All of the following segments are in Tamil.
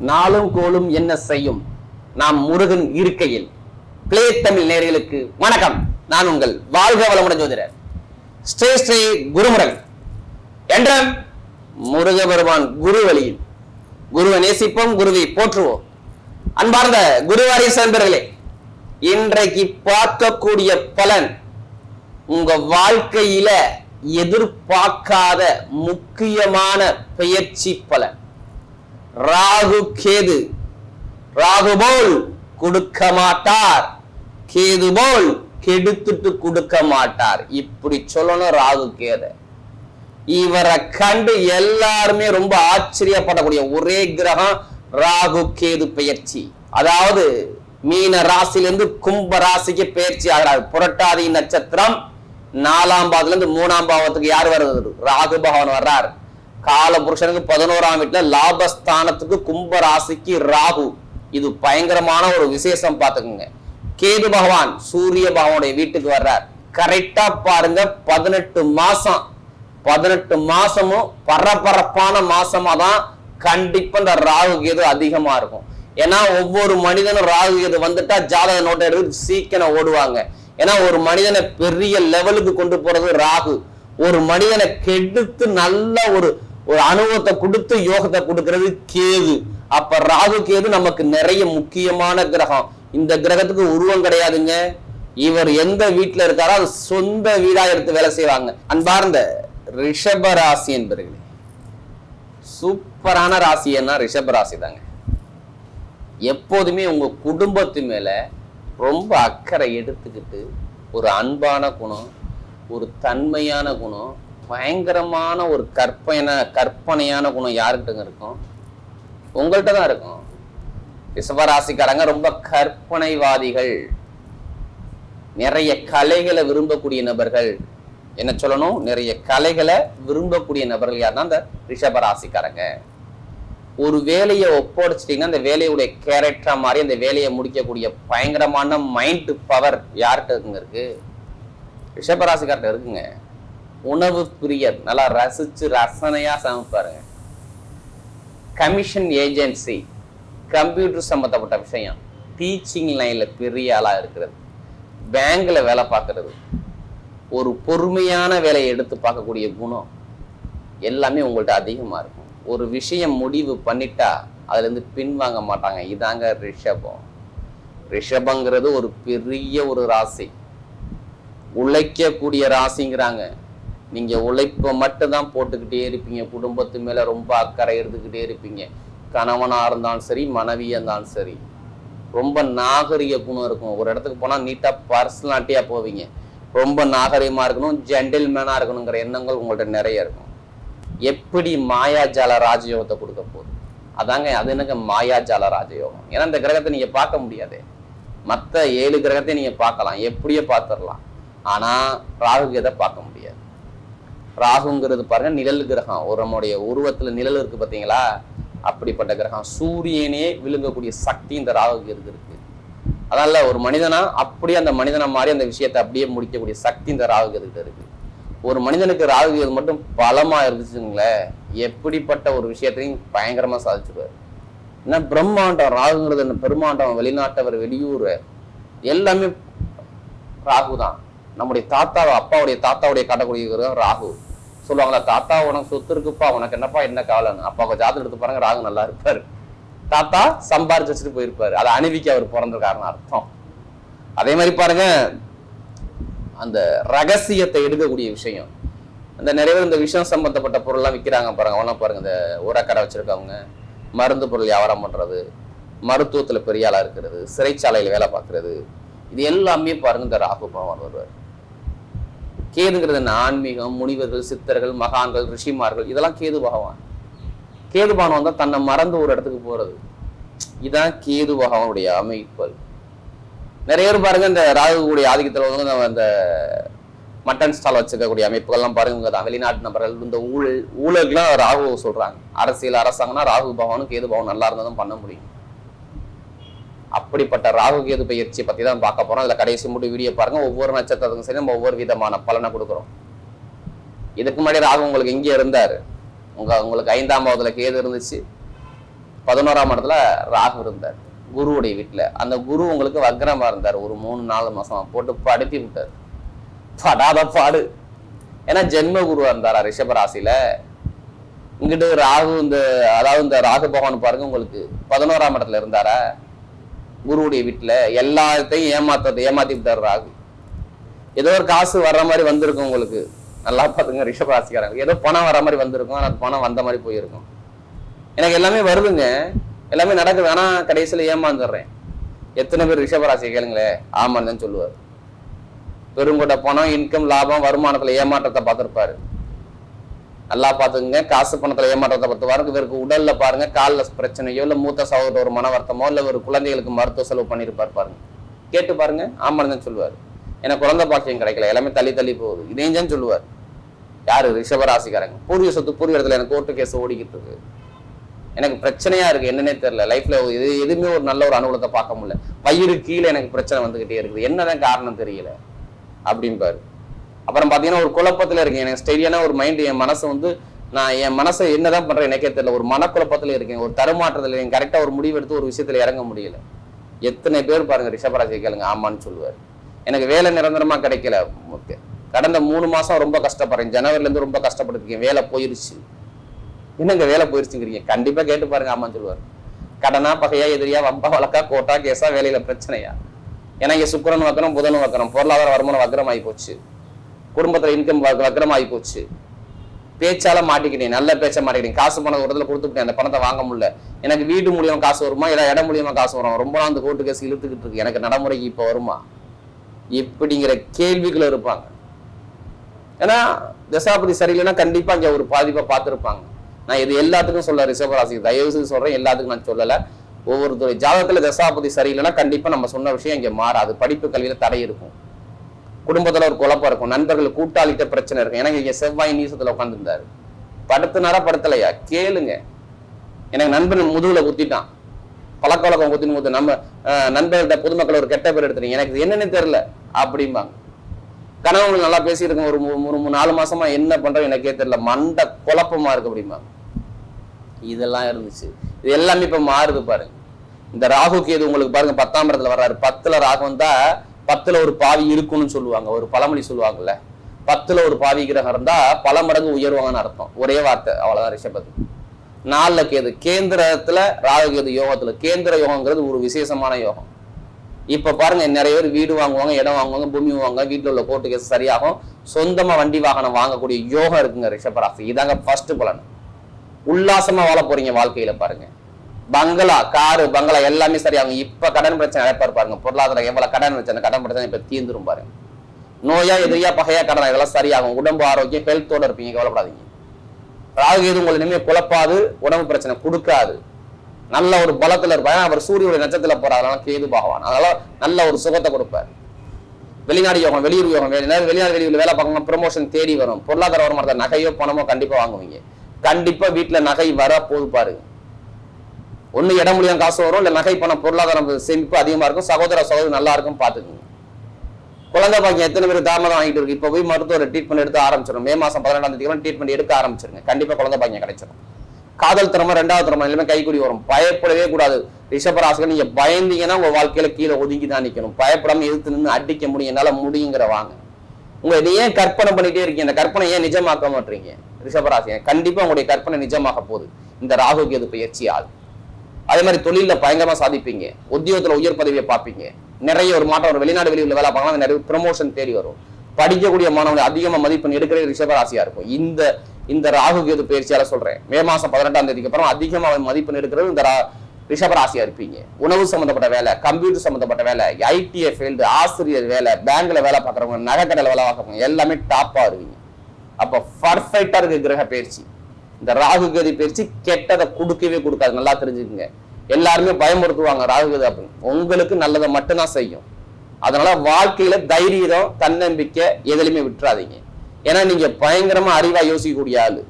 நாளும் கோலும் என்ன செய்யும்? நாம் முருகன் இருக்கையில். பிளே தமிழ் நேர்களுக்கு வணக்கம். நான் உங்கள் வாழ்க வளமுடன் ஜோதிடர். ஸ்ரீ ஸ்ரீ குருமுரல் என்ற முருக பெருமான் குரு வழியில் குருவை நேசிப்போம் குருவை போற்றுவோம். அன்பார்ந்த குருவாரி சேர்ந்தர்களே இன்றைக்கு பார்க்கக்கூடிய பலன் உங்க வாழ்க்கையில எதிர்பார்க்காத முக்கியமான பெயர்ச்சி பலன். ராகு கேது. ராகு போல் கொடுக்க மாட்டார். கேது போல் கெடுத்துட்டு கொடுக்க மாட்டார். இப்படி சொல்லணும் ராகு கேது. இவரை கண்டு எல்லாருமே ரொம்ப ஆச்சரியப்படக்கூடிய ஒரே கிரகம் ராகு கேது பெயர்ச்சி அதாவது மீன ராசியிலிருந்து கும்ப ராசிக்கு பெயர்ச்சி ஆகிறார். புரட்டாதி நட்சத்திரம் நாலாம் பாவத்துல இருந்து மூணாம் பாவத்துக்கு யார் வருது? ராகு பகவான் வர்றார். கால புருஷனுக்கு பதினோராம் வீட்டுல லாபஸ்தானத்துக்கு கும்ப ராசிக்கு ராகு. இது பயங்கரமான ஒரு விசேஷம் பார்த்துக்குங்க. கேது பகவான் சூரிய பகவானுடைய வீட்டுக்கு வர்றார். கரெக்டா பாருங்க பதினெட்டு மாசம். பதினெட்டு மாசமும் பரபரப்பான மாசமா தான் கண்டிப்பா இந்த ராகு கேது அதிகமா இருக்கும். ஏன்னா ஒவ்வொரு மனிதனும் ராகு கேது வந்துட்டா ஜாதக நோட்டை எடுத்து சீக்கிரம் ஓடுவாங்க. ஏன்னா ஒரு மனிதனை பெரிய லெவலுக்கு கொண்டு போறது ராகு. ஒரு மனிதனை கெடுத்து நல்ல ஒரு ஒரு அனுபவத்தை கொடுத்து யோகத்தை கொடுக்கறது கேது. அப்ப ராகு கேது நமக்கு நிறைய முக்கியமான கிரகம். இந்த கிரகத்துக்கு உருவம் கிடையாதுங்க. இவர் எந்த வீட்டுல இருக்காரோ அது சொந்த வீடா எடுத்து வேலை செய்வாங்க. அன்பார்ந்த ரிஷப ராசி என்பர்களே சூப்பரான ராசி என்ன ரிஷப ராசி தாங்க. எப்போதுமே உங்க குடும்பத்து மேல ரொம்ப அக்கறை எடுத்துக்கிட்டு ஒரு அன்பான குணம் ஒரு தன்மையான குணம் பயங்கரமான ஒரு கற்பனை கற்பனையான குணம் யாருக்கிட்டங்க இருக்கும்? உங்கள்கிட்ட தான் இருக்கும். ரிஷபராசிக்காரங்க ரொம்ப கற்பனைவாதிகள். நிறைய கலைகளை விரும்பக்கூடிய நபர்கள். என்ன சொல்லணும்? நிறைய கலைகளை விரும்பக்கூடிய நபர்கள் யாருன்னா அந்த ரிஷபராசிக்காரங்க. ஒரு வேலையை ஒப்படைச்சிட்டிங்கன்னா அந்த வேலையுடைய கேரக்டரா மாதிரி அந்த வேலையை முடிக்கக்கூடிய பயங்கரமான மைண்ட் பவர் யார்கிட்ட இருக்குங்க இருக்கு? ரிஷபராசிக்கார்ட்ட இருக்குங்க. உணவு பிரியர் நல்லா ரசிச்சு ரசனையா சமைப்பாருங்க. கமிஷன் ஏஜென்சி கம்ப்யூட்டர் சம்மந்தப்பட்ட விஷயம். டீச்சிங் லைன்ல பெரிய ஆளா இருக்கிறது. பேங்க்ல வேலை பார்க்கறது. ஒரு பொறுமையான வேலையை எடுத்து பார்க்கக்கூடிய குணம் எல்லாமே உங்கள்கிட்ட அதிகமா இருக்கும். ஒரு விஷயம் முடிவு பண்ணிட்டா அதுல இருந்து பின்வாங்க மாட்டாங்க. இதாங்க ரிஷபம். ரிஷபங்கிறது ஒரு பெரிய ஒரு ராசி. உழைக்கக்கூடிய ராசிங்கிறாங்க. நீங்க உழைப்பை மட்டும் தான் போட்டுக்கிட்டே இருப்பீங்க. குடும்பத்து மேல ரொம்ப அக்கறை எடுத்துக்கிட்டே இருப்பீங்க. கணவனா இருந்தாலும் சரி மனைவியா இருந்தாலும் சரி ரொம்ப நாகரிக குணம் இருக்கும். ஒரு இடத்துக்கு போனா நீட்டா பர்சனாலிட்டியா போவீங்க. ரொம்ப நாகரிகமா இருக்கணும் ஜென்டில்மேனா இருக்கணுங்கிற எண்ணங்கள் உங்கள்ட்ட நிறைய இருக்கும். எப்படி மாயாஜால ராஜயோகத்தை கொடுக்க போகுது? அதாங்க அது என்னங்க மாயாஜால ராஜயோகம்? ஏன்னா இந்த கிரகத்தை நீங்க பார்க்க முடியாது. மற்ற ஏழு கிரகத்தையும் நீங்க பார்க்கலாம். எப்படியோ பார்த்துடலாம். ஆனா ராகு கேதை பார்க்க முடியாது. ராகுங்கிறது பாருங்க நிழல் கிரகம். ஒரு நம்முடைய உருவத்துல நிழல் இருக்கு பாத்தீங்களா? அப்படிப்பட்ட கிரகம். சூரியனே விழுங்கக்கூடிய சக்தி இந்த ராகு இருக்கு அதனால ஒரு மனிதனா அப்படியே அந்த மனிதனை மாதிரி அந்த விஷயத்தை அப்படியே முடிக்கக்கூடிய சக்தி இந்த ராகு கேதுகிட்ட இருக்கு. ஒரு மனிதனுக்கு ராகு கேது மட்டும் பலமா இருந்துச்சுங்களேன் எப்படிப்பட்ட ஒரு விஷயத்தையும் பயங்கரமா சாதிச்சிருவாரு. ஏன்னா பிரம்மாண்டம். ராகுங்கிறது என்ன பெருமாண்டம் வெளிநாட்டவர் வெளியூர் எல்லாமே ராகு தான் நம்முடைய தாத்தா அப்பாவுடைய தாத்தாவுடைய காட்டக்கூடிய கிரகம் ராகு. சொல்லுவாங்களா தாத்தா உனக்கு சொத்து இருக்குப்பா உனக்கு என்னப்பா என்ன கவலைன்னு அப்பா ஜாதகம் எடுத்து பாருங்க ராகு நல்லா இருப்பாரு. தாத்தா சம்பாரிச்சு வச்சுட்டு போயிருப்பாரு. அதை அணிவிக்க அவர் பிறந்திருக்காருன்னு அர்த்தம். அதே மாதிரி பாருங்க அந்த ரகசியத்தை எடுக்கக்கூடிய விஷயம். அந்த நிறைய பேர் இந்த விஷயம் சம்பந்தப்பட்ட பொருள்லாம் விற்கிறாங்க பாருங்க. அவெல்லாம் பாருங்க இந்த உரக்கடை வச்சிருக்கவங்க. மருந்து பொருள் வியாபாரம் பண்றது மருத்துவத்துல பெரிய ஆளா இருக்கிறது சிறைச்சாலையில வேலை பார்க்கறது. இது எல்லாமே பாருங்க இந்த ராகு பகவான் வருவார். கேதுங்கிறது என்ன ஆன்மீகம் முனிவர்கள் சித்தர்கள் மகான்கள் ரிஷிமார்கள் இதெல்லாம் கேது பகவான். கேது பகவான் வந்தா தன்னை மறந்து ஒரு இடத்துக்கு போறது. இதான் கேது பகவானுடைய அமைப்பல் நிறைய பேர் பாருங்க இந்த ராகுடைய ஆதிக்கத்தில் வந்து நம்ம இந்த மட்டன் ஸ்டால் வச்சுக்கக்கூடிய அமைப்புகள்லாம் பாருங்க தான். வெளிநாட்டு நபர்கள் இந்த ஊழல் ஊழல்லாம் ராகு சொல்கிறாங்க அரசியல் அரசாங்கம்னா ராகு பகவானும் கேது பகவான் நல்லா இருந்தால் தான் பண்ண முடியும். அப்படிப்பட்ட ராகு கேது பயிற்சியை பற்றி தான் பார்க்க போகிறோம் அதில் கடைசி முடி வீடியோ பாருங்க. ஒவ்வொரு நட்சத்திரத்துக்கும் சரி நம்ம ஒவ்வொரு விதமான பலனை கொடுக்குறோம். இதுக்கு முன்னாடி ராகு உங்களுக்கு இங்கே இருந்தார். உங்கள் உங்களுக்கு ஐந்தாம் பாவத்துல கேது இருந்துச்சு. பதினோராம் இடத்துல ராகு இருந்தார். குருவுடைய வீட்டில். அந்த குரு உங்களுக்கு வக்ரமாக இருந்தார். ஒரு மூணு நாலு மாதம் போட்டு படுத்தி விட்டார். படாத பாடு. ஏன்னா ஜென்ம குருவாக இருந்தாரா ரிஷப ராசியில்? இங்கிட்டு ராகு இந்த அதாவது இந்த ராகு பகவான் பாருங்க உங்களுக்கு பதினோராம் இடத்துல இருந்தாரா? குருவுடைய வீட்டில் எல்லாத்தையும் ஏமாத்த ஏமாத்தி விட்டார் ராகு. ஏதோ ஒரு காசு வர்ற மாதிரி வந்திருக்கும் உங்களுக்கு. நல்லா பார்த்துங்க ரிஷப் ராசிக்காரங்க. ஏதோ பணம் வர மாதிரி வந்திருக்கும் ஆனால் பணம் வந்த மாதிரி போயிருக்கும். எனக்கு எல்லாமே வருதுங்க. எல்லாமே நடக்குது. ஆனால் கடைசியில் ஏமாந்துடுறேன். எத்தனை பேர் ரிஷபராசி கேளுங்களேன் ஆமான்னு தான் சொல்லுவார். பெருங்கொண்ட பணம் இன்கம் லாபம் வருமானத்தில் ஏமாற்றத்தை பார்த்துருப்பாரு. நல்லா பார்த்துக்குங்க. காசு பணத்தில் ஏமாற்றத்தை பார்த்து பாருங்க இவருக்கு உடலில் பாருங்க காலில் பிரச்சனையோ இல்லை மூத்த சகோதரர் ஒரு மன வருத்தமோ இல்லை ஒரு குழந்தைகளுக்கு மருத்துவ செலவு பண்ணியிருப்பார் பாருங்க. கேட்டு பாருங்க ஆமான்னு தான் சொல்லுவார். எனக்கு குழந்தை பாக்கியம் கிடைக்கல எல்லாமே தள்ளி தள்ளி போகுது. இதையும் தான் சொல்லுவார். யார்? ரிஷபராசிக்காரங்க பூர்வீக சொத்து பூர்வீக இடத்துல எனக்கு கோர்ட்டு கேஸ் ஓடிக்கிட்டு இருக்கு. எனக்கு பிரச்சனையா இருக்கு என்னன்னே தெரியல. லைஃப்ல இது எதுவுமே ஒரு நல்ல ஒரு அனுகூலத்தை பார்க்க முடியல. வயிறு கீழே எனக்கு பிரச்சனை வந்துகிட்டே இருக்குது. என்னதான் காரணம் தெரியல. அப்படின்பாரு அப்புறம் பார்த்தீங்கன்னா ஒரு குழப்பத்தில் இருக்கேன். எனக்கு ஸ்டெடியான ஒரு மைண்ட் என் மனசு வந்து நான் என் மனசை என்னதான் பண்ணுறேன் எனக்கே தெரியல. ஒரு மனக்குழப்பத்தில் இருக்கேன். ஒரு தருமாற்றத்தில் இருக்கேன். கரெக்டாக ஒரு முடிவு எடுத்து ஒரு விஷயத்தில் இறங்க முடியல. எத்தனை பேர் பாருங்க ரிஷபராசி கேளுங்க. ஆமான்னு சொல்லுவார். எனக்கு வேலை நிரந்தரமாக கிடைக்கல. கடந்த மூணு மாதம் ரொம்ப கஷ்டப்படுறேன். ஜனவரிலேருந்து ரொம்ப கஷ்டப்பட்டுருக்கேன் வேலை போயிருச்சு. என்னங்க வேலை போயிருச்சுங்கிறீங்க? கண்டிப்பாக கேட்டு பாருங்க ஆமான்னு சொல்லுவார். கடனா பகையா எதிரியா வம்பா வழக்கா கோட்டா கேஸா வேலையில் பிரச்சனையா? ஏன்னா இங்கே சுக்கரன் வக்கரம் புதனும் வக்கரம் பொருளாதார வருமானம் வக்கரம் ஆகி போச்சு. குடும்பத்துல இன்கம் வக்கரம் போச்சு. பேச்சால மாட்டிக்கிட்டேன் நல்ல பேச்ச மாட்டிக்கிட்டேன் காசு பணம் ஒரு இடத்துல கொடுத்துட்டேன் அந்த பணத்தை வாங்க முடியல. எனக்கு வீடு மூலியமா காசு வருமா? இல்ல இடம் மூலியமா காசு வரும்? ரொம்ப நாள் அந்த கோர்ட்டு கேஸ் இழுத்துக்கிட்டு இருக்கு. எனக்கு நடைமுறைக்கு இப்ப வருமா? இப்படிங்கிற கேள்விகள் இருப்பாங்க. ஏன்னா தசாபதி சரியில்லைன்னா கண்டிப்பா இங்க ஒரு பாதிப்பை பார்த்துருப்பாங்க. நான் இது எல்லாத்துக்கும் சொல்ல ரிஷபராசிக்கு தயவு செய்து சொல்றேன் எல்லாத்துக்கும் நான் சொல்லல. ஒவ்வொருத்தருடைய ஜாதகத்துல தசாபதி சரியில்லைன்னா கண்டிப்பா நம்ம சொன்ன விஷயம் இங்க மாறாது. படிப்பு கல்வியில தடை இருக்கும். குடும்பத்துல ஒரு குழப்பம் இருக்கும். நண்பர்கள் கூட்டாளிகிட்ட பிரச்சனை இருக்கும். எனக்கு இங்க செவ்வாய் நீசத்தில் உட்காந்துருந்தாரு படுத்துனாரா படுத்தலையா? கேளுங்க. எனக்கு நண்பன் முதுகுல குத்திட்டான். பழக்க வழக்கம் குத்தின்னு குத்து நம்ம நண்பர்கள்ட்ட பொதுமக்கள் ஒரு கெட்ட பேர் எடுத்துறீங்க எனக்கு என்னன்னு தெரியல. அப்படிம்பாங்க. கணவன் நல்லா பேசியிருக்கோம் ஒரு மூணு மூணு நாலு மாசமா என்ன பண்றோம் எனக்கே தெரியல. மண்ட குழப்பமா இருக்கு அப்படிம்பாங்க. இதெல்லாம் இருந்துச்சு. இது எல்லாமே இப்ப மாறுது பாருங்க. இந்த ராகு கேது உங்களுக்கு பாருங்க பத்தாம் இடத்துல வர்றாரு. பத்துல ராகு வந்தா பத்துல ஒரு பாவி இருக்கும்னு சொல்லுவாங்க. ஒரு பழமொழி சொல்லுவாங்கல்ல. பத்துல ஒரு பாவி கிரகம் இருந்தா பல மடங்கு உயர்வாங்கன்னு அர்த்தம். ஒரே வார்த்தை அவ்வளவுதான் ரிஷபத்துக்கு நாலுல கேது. கேந்திரத்துல ராகுகேது யோகத்துல. கேந்திர யோகங்கிறது ஒரு விசேஷமான யோகம். இப்ப பாருங்க நிறைய பேர் வீடு வாங்குவாங்க இடம் வாங்குவாங்க பூமி வாங்குவாங்க வீட்டுல உள்ள கோர்ட்டு கேஸ் சரியாகும். சொந்தமா வண்டி வாகனம் வாங்கக்கூடிய யோகம் இருக்குங்க ரிஷபராசி இதாங்க ஃபர்ஸ்ட் பலன். உல்லாசமா வாழ போறீங்க வாழ்க்கையில பாருங்க. பங்களா காரு பங்களா எல்லாமே சரி அவங்க இப்ப கடன் பிரச்சனை அழைப்பாரு பாருங்க. பொருளாதாரம் எவ்வளவு கடன் பிரச்சனை கடன் பிரச்சனை இப்ப தீர்ந்துரும் பாருங்க நோயா எதிரியா பகையா கடன் இதெல்லாம் சரியாகும். உடம்பு ஆரோக்கியம் ஹெல்த்தோட இருப்பீங்க கவலைப்படாதீங்க. ராகு கேது உங்களை இனிமே குழப்பாது உடம்பு பிரச்சனை கொடுக்காது. நல்ல ஒரு பலத்துல இருப்பாரு. அவர் சூரியனுடைய நட்சத்திரத்துல போறாரு. அதனால கேது பகவான். அதனால நல்ல ஒரு சுகத்தை கொடுப்பார். வெளிநாடு யோகம் வெளியூர் யோகம் வேலை வெளிநாடு வெளியூர் வேலை பார்க்கணும் ப்ரமோஷன் தேடி வரும். பொருளாதார வருமானத்தை நகையோ பணமோ கண்டிப்பா வாங்குவீங்க. கண்டிப்பா வீட்டுல நகை வர போது பாருங்க. ஒண்ணு இடம் மூலியம் காசு வரும் இல்ல நகை பணம் பொருளாதாரம் சேமிப்பு அதிகமா இருக்கும் சகோதர சகோதரி நல்லா இருக்கும் பாத்துக்கோங்க குழந்தை பாக்கியம் எத்தனை பேர் தாமதம் ஆகிட்டு இருக்கு? இப்போ போய் மருத்துவர் ட்ரீட்மெண்ட் எடுத்து ஆரம்பிச்சிடும் மே மாசம் பதினெட்டாம் தேதி ட்ரீட்மெண்ட் எடுக்க ஆரம்பிச்சிருங்க. கண்டிப்பா குழந்தை பாக்கியம் கிடைச்சிடும் காதல் திறமை ரெண்டாவது திறமை எல்லாமே கைக்கூடி வரும். பயப்படவே கூடாது. ரிஷபராசிகள் நீங்க பயந்தீங்கன்னா உங்க வாழ்க்கையில கீழே ஒதுங்கி தான் நிக்கணும். பயப்படாம எதிர்த்து நின்று அடிக்க முடியும். என்னால முடியுங்கிற வாங்க. உங்க நீ ஏன் கற்பனை பண்ணிட்டே இருக்கீங்க? இந்த கற்பனை ஏன் நிஜமாக்க மாட்டீங்க? ரிஷபராசி கண்டிப்பா உங்களுடைய கற்பனை நிஜமாக போகுது. இந்த ராகு கேது பயிற்சியால். அதே மாதிரி தொழிலில் பயங்கரமாக சாதிப்பீங்க. உத்தியோகத்தில் உயர் பதவியை பார்ப்பீங்க. நிறைய ஒரு மாற்றம் ஒரு வெளிநாடு வெளியில் வேலை பார்க்கலாம் நிறைய ப்ரமோஷன் தேடி வரும். படிக்கக்கூடிய மாணவர்கள் அதிகமாக மதிப்பெண் எடுக்கிறது ரிஷபராசியா இருக்கும். இந்த இந்த ராகு கேது பயிற்சியால சொல்றேன். மே மாசம் பதினெட்டாம் தேதிக்கு அப்புறம் அதிகமாக மதிப்பெண் எடுக்கிறது இந்த ரா- ரிஷபராசியா இருப்பீங்க. உணவு சம்மந்தப்பட்ட வேலை கம்ப்யூட்டர் சம்மந்தப்பட்ட வேலை ஐடிஐ ஃபீல்டு ஆசிரியர் வேலை பேங்க்ல வேலை பார்க்குறவங்க நகைக்கடையில் வேலை பார்க்குறவங்க எல்லாமே டாப்பாக இருவீங்க அப்போ பர்ஃபெக்டாக இருக்கு கிரக பயிற்சி. இந்த ராகு கேது பயிற்சி கெட்டதை கொடுக்கவே கொடுக்காது. நல்லா தெரிஞ்சுக்குங்க. எல்லாருமே பயமுறுத்துவாங்க ராகுகேது அப்படின்னு. உங்களுக்கு நல்லதை மட்டும்தான் செய்யும். அதனால வாழ்க்கையில தைரியம் தன்னம்பிக்கை எதுலையுமே விட்டுறாதீங்க. ஏன்னா நீங்க பயங்கரமா அறிவா யோசிக்கக்கூடிய ஆளு.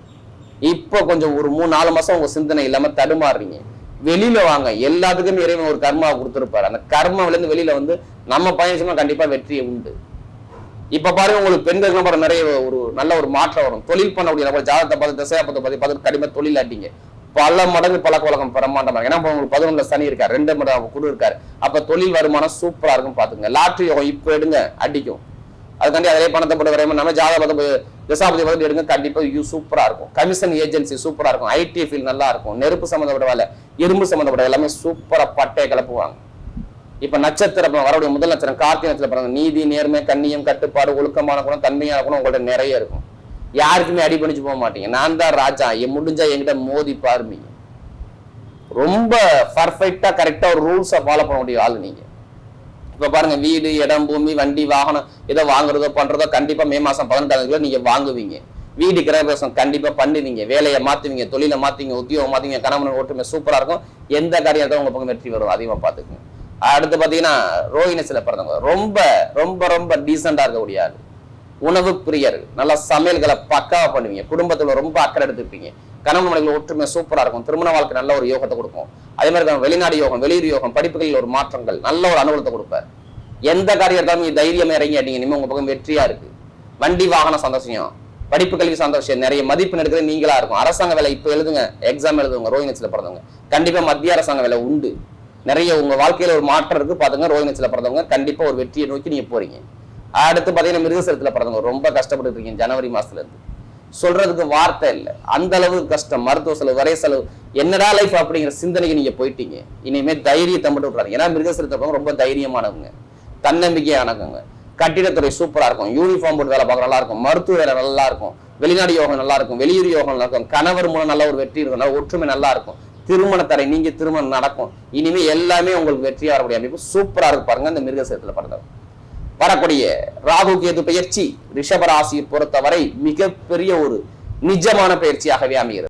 இப்போ கொஞ்சம் ஒரு மூணு நாலு மாசம் உங்க சிந்தனை இல்லாம தடுமாறுறீங்க. வெளியில வாங்க. எல்லாத்துக்கும் இறைவன் ஒரு கர்மாவை கொடுத்துருப்பாரு. அந்த கர்மாவில இருந்து வெளியில வந்து நம்ம பயணிச்சோம்னா கண்டிப்பா வெற்றியை உண்டு. இப்ப பாருங்க உங்களுக்கு பெண்களுக்கு பாருங்க நிறைய ஒரு நல்ல ஒரு மாற்றம் வரும். தொழில் பண்ணக்கூடிய நம்ம ஜாதகத்தை பார்த்து திசையா பார்த்து பார்த்து பார்த்து கடிமை தொழில் ஆட்டிங்க. பல மடங்கு பழக்க வழக்கம் பிரம்மாண்டமா இருக்கு. ஏன்னா இப்ப உங்களுக்கு பதினொன்றுல சனி இருக்காரு ரெண்டு மடம் குரு இருக்காரு. அப்ப தொழில் வருமானம் சூப்பரா இருக்கும் பாத்துங்க லாட்ரி இப்போ எடுங்க அடிக்கும். அதுக்காண்டி அதே பணத்தை போட்டு வரையும் நம்ம ஜாதகத்தை திசாபதி வந்து எடுங்க கண்டிப்பா யூ சூப்பரா இருக்கும். கமிஷன் ஏஜென்சி சூப்பரா இருக்கும். ஐடி ஃபீல்ட் நல்லா இருக்கும். நெருப்பு சம்மந்தப்பட்ட வேலை இரும்பு சம்மந்தப்பட்ட எல்லாமே சூப்பரா பட்டையை கிளப்புவாங்க இப்ப நட்சத்திரம் வரக்கூடிய முதல் நட்சத்திரம் கார்த்திகை நட்சத்திரம் நீதி நேர்மை கண்ணியம் கட்டுப்பாடு ஒழுக்கமான குணம் தன்மையான குணம் உங்கள்ட்ட நிறைய இருக்கும். யாருக்குமே அடிபணிச்சு போக மாட்டீங்க. நான் தான் ராஜா. என் முடிஞ்சா என்கிட்ட மோதி பாருமீங்க ரொம்ப பர்ஃபெக்டா கரெக்டா ஒரு ரூல்ஸை ஃபாலோ பண்ணக்கூடிய ஆள் நீங்க. இப்ப பாருங்க வீடு இடம் பூமி வண்டி வாகனம் ஏதோ வாங்குறதோ பண்றதோ கண்டிப்பா மே மாசம் பதினெட்டாம் தேதி நீங்க வாங்குவீங்க. வீடு கிரகபிரசம் கண்டிப்பா பண்ணுவீங்க. வேலையை மாத்துவீங்க தொழிலை மாத்துவீங்க உத்தியோகம் மாத்துவீங்க கணவன் ஒற்றுமை சூப்பரா இருக்கும். எந்த காரியத்தை உங்க பக்கம் வெற்றி வரும். அதிகமா பார்த்துக்குங்க. அடுத்து பாத்தீங்கன்னா ரோஹினஸ்ல பிறந்தவங்க ரொம்ப ரொம்ப ரொம்ப டீசெண்டா இருக்கக்கூடிய ஆள். உணவு பிரியர் நல்லா சமையல்களை பக்காவா பண்ணுவீங்க. குடும்பத்துல ரொம்ப அக்கறை எடுத்துப்பீங்க. கணவன் மனைவி ஒற்றுமை சூப்பரா இருக்கும். திருமண வாழ்க்கை நல்ல ஒரு யோகத்தை கொடுக்கும். அதே மாதிரி தான் வெளிநாடு யோகம் வெளியூர் யோகம் படிப்புகளில் ஒரு மாற்றங்கள் நல்ல ஒரு அனுகூலத்தை கொடுப்பார். எந்த காரியத்தாலும் நீங்கள் தைரியமா இறங்கி அடிங்க இனிமேல் உங்க பக்கம் வெற்றியா இருக்கு. வண்டி வாகன சந்தோஷம். படிப்பு கல்வி சந்தோஷம். நிறைய மதிப்பு எடுக்கிறது நீங்களா இருக்கும். அரசாங்க வேலை இப்ப எழுதுங்க. எக்ஸாம் எழுதுவங்க ரோஹினஸ்ல பிறந்தவங்க. கண்டிப்பா மத்திய அரசாங்க வேலை உண்டு. நிறைய உங்க வாழ்க்கையில ஒரு மாற்றம் இருக்கு. பார்த்துங்க. ரோஹினஸ்ல பிறந்தவங்க கண்டிப்பா ஒரு வெற்றியை நோக்கி நீங்க போறீங்க. அடுத்து பாத்தீங்கன்னா மிருகசரத்துல பிறந்தவங்க. ரொம்ப கஷ்டப்பட்டு இருக்கீங்க ஜனவரி மாசத்துல இருந்து. சொல்றதுக்கு வார்த்தை இல்லை. அந்த அளவுக்கு கஷ்டம் மருத்துவ செலவு வரைய செலவு. என்னடா லைஃப் அப்படிங்கிற சிந்தனைக்கு நீங்க போயிட்டீங்க. இனிமே தைரியத்தை மட்டும் விட்றாங்க ஏன்னா மிருகசரத்தை பிறந்தவங்க ரொம்ப தைரியமானவங்க. தன்னம்பிக்கையானவங்க. கட்டிடத்துறை சூப்பரா இருக்கும். யூனிஃபார்ம் போட்டு வேலை பார்க்க நல்லா இருக்கும் மருத்துவ வேலை நல்லா இருக்கும் வெளிநாடு யோகம் நல்லா இருக்கும் வெளியூர் யோகம் நல்லா இருக்கும் கணவர் மூலம் நல்ல ஒரு வெற்றி இருக்கும். நல்ல ஒற்றுமை நல்லா இருக்கும் திருமணத்தரை நீங்க திருமணம் நடக்கும். இனிமே எல்லாமே உங்களுக்கு வெற்றியாக வரக்கூடிய அமைப்பு சூப்பராக இருக்கு பாருங்க அந்த மிருகசேரத்தில் பிறந்தவங்க. வரக்கூடிய ராகு கேது பயிற்சி ரிஷபராசியை பொறுத்தவரை மிகப்பெரிய ஒரு நிஜமான பயிற்சியாகவே அமைகிறது.